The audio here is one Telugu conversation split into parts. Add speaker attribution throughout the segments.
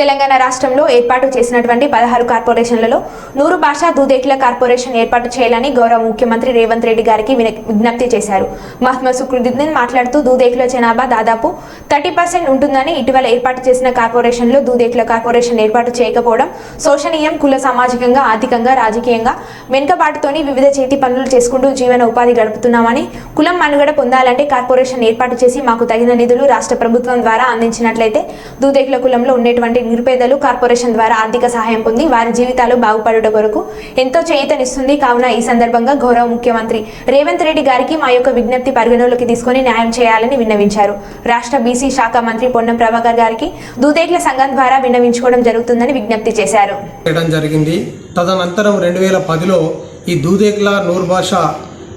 Speaker 1: తెలంగాణ రాష్ట్రంలో ఏర్పాటు చేసినటువంటి పదహారు కార్పొరేషన్లలో నూరు భాషా దూదేకుల కార్పొరేషన్ ఏర్పాటు చేయాలని గౌరవ ముఖ్యమంత్రి రేవంత్ రెడ్డి గారికి విన- విజ్ఞప్తి చేశారు. మహాత్మా సుక్రుద్దీన్ మాట్లాడుతూ దూదేకుల జనాభా దాదాపు థర్టీ పర్సెంట్ ఉంటుందని ఇటీవల ఏర్పాటు చేసిన కార్పొరేషన్లో దూదేకుల కార్పొరేషన్ ఏర్పాటు చేయకపోవడం శోషనీయం కుల సామాజికంగా ఆర్థికంగా రాజకీయంగా వెనుకబాటుతోని వివిధ చేతి పనులు చేసుకుంటూ జీవన ఉపాధి గడుపుతున్నామని కులం మనుగడ పొందాలంటే కార్పొరేషన్ ఏర్పాటు చేసి మాకు తగిన నిధులు రాష్ట్ర ప్రభుత్వం ద్వారా అందించినట్లయితే దూదేకుల కులంలో ఉండేటువంటి నిరుపేదలు కార్పొరేషన్ ద్వారా ఆర్థిక సహాయం పొంది వారి జీవితాలు బాగుపడుట కొరకు ఎంతో చేయితనిస్తుంది. కావున ఈ సందర్భంగా గౌరవ ముఖ్యమంత్రి రేవంత్ రెడ్డి గారికి మా యొక్క విజ్ఞప్తి పరిగణలోకి తీసుకొని న్యాయం చేయాలని విన్నవించారు. రాష్ట్ర బీసీ శాఖ మంత్రి పొన్నం ప్రభాకర్ గారికి దూదేకుల సంఘం ద్వారా విన్నవించుకోవడం జరుగుతుందని విజ్ఞప్తి చేశారు.
Speaker 2: జరిగింది. తదనంతరం రెండు వేల పదిలో ఈ దూదేక్ల నూర్ భాష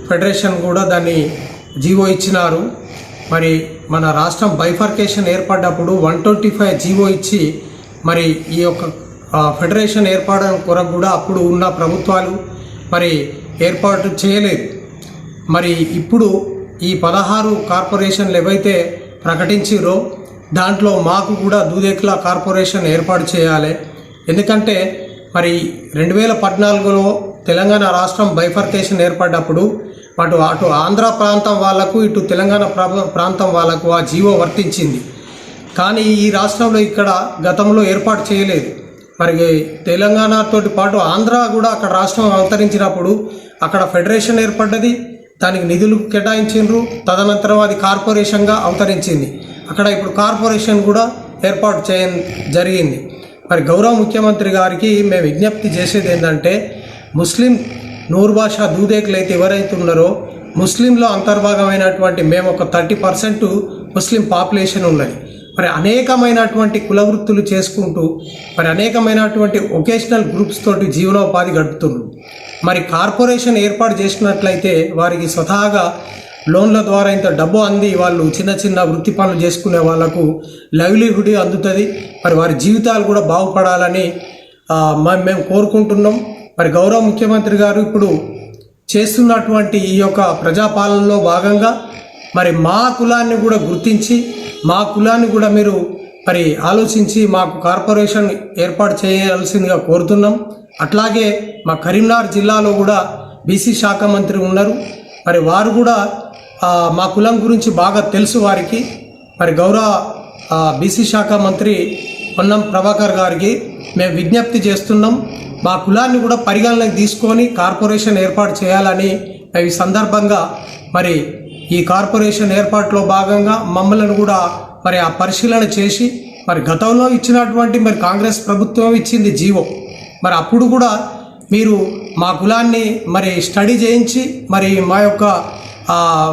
Speaker 2: ఫెడరేషన్ కూడా దాన్ని జీవో ఇచ్చినారు. మరి మన రాష్ట్రం బైఫర్కేషన్ ఏర్పడ్డప్పుడు వన్ ట్వంటీ ఫైవ్ జీవో ఇచ్చి మరి ఈ యొక్క ఫెడరేషన్ ఏర్పడడం కొరకు కూడా అప్పుడు ఉన్న ప్రభుత్వాలు మరి ఏర్పాటు చేయలేదు. మరి ఇప్పుడు ఈ పదహారు కార్పొరేషన్లు ఏవైతే ప్రకటించిరో దాంట్లో మాకు కూడా దూదేకుల కార్పొరేషన్ ఏర్పాటు చేయాలి. ఎందుకంటే మరి రెండు వేల పద్నాలుగులో తెలంగాణ రాష్ట్రం బైఫర్కేషన్ ఏర్పడ్డప్పుడు అటు అటు ఆంధ్ర ప్రాంతం వాళ్ళకు ఇటు తెలంగాణ ప్రా- ప్రాంతం వాళ్ళకు ఆ జీవో వర్తించింది. కానీ ఈ రాష్ట్రంలో ఇక్కడ గతంలో ఏర్పాటు చేయలేదు. మరి తెలంగాణతోటి పాటు ఆంధ్ర కూడా అక్కడ రాష్ట్రం అవతరించినప్పుడు అక్కడ ఫెడరేషన్ ఏర్పడ్డది దానికి నిధులు కేటాయించిండ్రు తదనంతరం అది కార్పొరేషన్గా అవతరించింది. అక్కడ ఇప్పుడు కార్పొరేషన్ కూడా ఏర్పాటు చేయ జరిగింది. మరి గౌరవ ముఖ్యమంత్రి గారికి మేము విజ్ఞప్తి చేసేది ఏంటంటే ముస్లిం నూరు భాష దూదేకులు అయితే ఎవరైతే ఉన్నారో ముస్లింలో అంతర్భాగమైనటువంటి మేము ఒక థర్టీ పర్సెంట్ ముస్లిం పాపులేషన్ ఉన్నది. మరి అనేకమైనటువంటి కుల వృత్తులు చేసుకుంటూ మరి అనేకమైనటువంటి ఒకేషనల్ గ్రూప్స్ తోటి జీవనోపాధి గడుపుతున్నారు మరి కార్పొరేషన్ ఏర్పాటు చేసినట్లయితే వారికి స్వతహాగా లోన్ల ద్వారా ఇంత డబ్బు అంది వాళ్ళు చిన్న చిన్న వృత్తి పనులు చేసుకునే వాళ్ళకు లైవ్లీహుడ్ అందుతుంది. మరి వారి జీవితాలు కూడా బాగుపడాలని మేము కోరుకుంటున్నాం. మరి గౌరవ ముఖ్యమంత్రి గారు ఇప్పుడు చేస్తున్నటువంటి ఈ యొక్క ప్రజాపాలనలో భాగంగా మరి మా కులాన్ని కూడా గుర్తించి మా కులాన్ని కూడా మీరు మరి ఆలోచించి మాకు కార్పొరేషన్ ఏర్పాటు చేయాల్సిందిగా కోరుతున్నాం. అట్లాగే మా కరీంనగర్ జిల్లాలో కూడా బీసీ శాఖ మంత్రి ఉన్నారు. మరి వారు కూడా మా కులం గురించి బాగా తెలుసు వారికి. మరి గౌరవ బీసీ శాఖ మంత్రి పొన్నం ప్రభాకర్ గారికి మేము విజ్ఞప్తి చేస్తున్నాం. మా కులాన్ని కూడా పరిగణనకు తీసుకొని కార్పొరేషన్ ఏర్పాటు చేయాలని ఈ సందర్భంగా మరి ఈ కార్పొరేషన్ ఏర్పాటులో భాగంగా మమ్మల్ని కూడా మరి ఆ పరిశీలన చేసి మరి గతంలో ఇచ్చినటువంటి మరి కాంగ్రెస్ ప్రభుత్వం ఇచ్చింది జీవో. మరి అప్పుడు కూడా మీరు మా కులాన్ని మరి స్టడీ చేయించి మరి మా యొక్క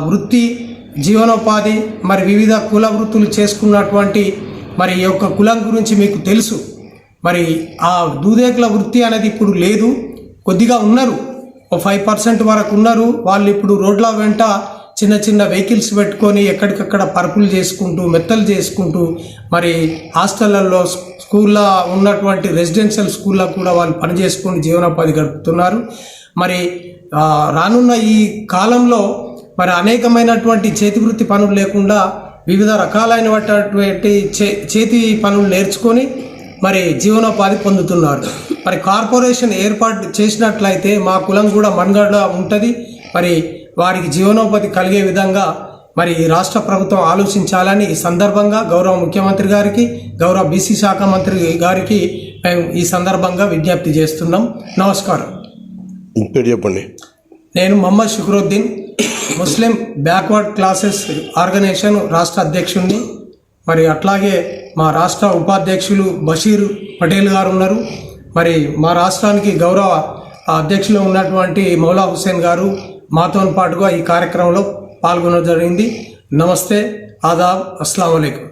Speaker 2: వృత్తి జీవనోపాధి మరి వివిధ కుల వృత్తులు చేసుకున్నటువంటి మరి ఈ యొక్క కులం గురించి మీకు తెలుసు. మరి ఆ దూదేకుల వృత్తి అనేది ఇప్పుడు లేదు. కొద్దిగా ఉన్నారు. ఓ ఫైవ్ పర్సెంట్ వరకు ఉన్నారు. వాళ్ళు ఇప్పుడు రోడ్ల వెంట చిన్న చిన్న వెహికల్స్ పెట్టుకొని ఎక్కడికక్కడ పరుపులు చేసుకుంటూ మెత్తలు చేసుకుంటూ మరి హాస్టళ్ళలో స్కూల్లో ఉన్నటువంటి రెసిడెన్షియల్ స్కూల్లో కూడా వాళ్ళు పని చేసుకొని జీవనోపాధి గడుపుతున్నారు. మరి రానున్న ఈ కాలంలో మరి అనేకమైనటువంటి చేతి వృత్తి పనులు లేకుండా వివిధ రకాలైనటువంటి చే చేతి పనులు నేర్చుకొని మరి జీవనోపాధి పొందుతున్నారు. మరి కార్పొరేషన్ ఏర్పాటు చేసినట్లయితే మా కులం కూడా మనుగడ ఉంటుంది. మరి వారికి జీవనోపాధి కలిగే విధంగా మరి ఈ రాష్ట్ర ప్రభుత్వం ఆలోచించాలని ఈ సందర్భంగా గౌరవ ముఖ్యమంత్రి గారికి గౌరవ బీసీ శాఖ మంత్రి గారికి మేము ఈ సందర్భంగా విజ్ఞప్తి చేస్తున్నాం. నమస్కారం.
Speaker 3: చెప్పండి?
Speaker 2: నేను Mohammed Shukruddin Muslim backward classes organisation రాష్ట్ర అధ్యక్షుడిని మరి అట్లాగే మా రాష్ట్ర ఉపాధ్యక్షులు బషీర్ పటేల్ గారు ఉన్నారు. మరి మా రాష్ట్రానికి గౌరవ అధ్యక్షులు ఉన్నటువంటి మౌలా హుస్సేన్ గారు మాతో పాటుగా ఈ కార్యక్రమంలో పాల్గొనడం జరిగింది. నమస్తే ఆదాబ్ అస్సలం అయికం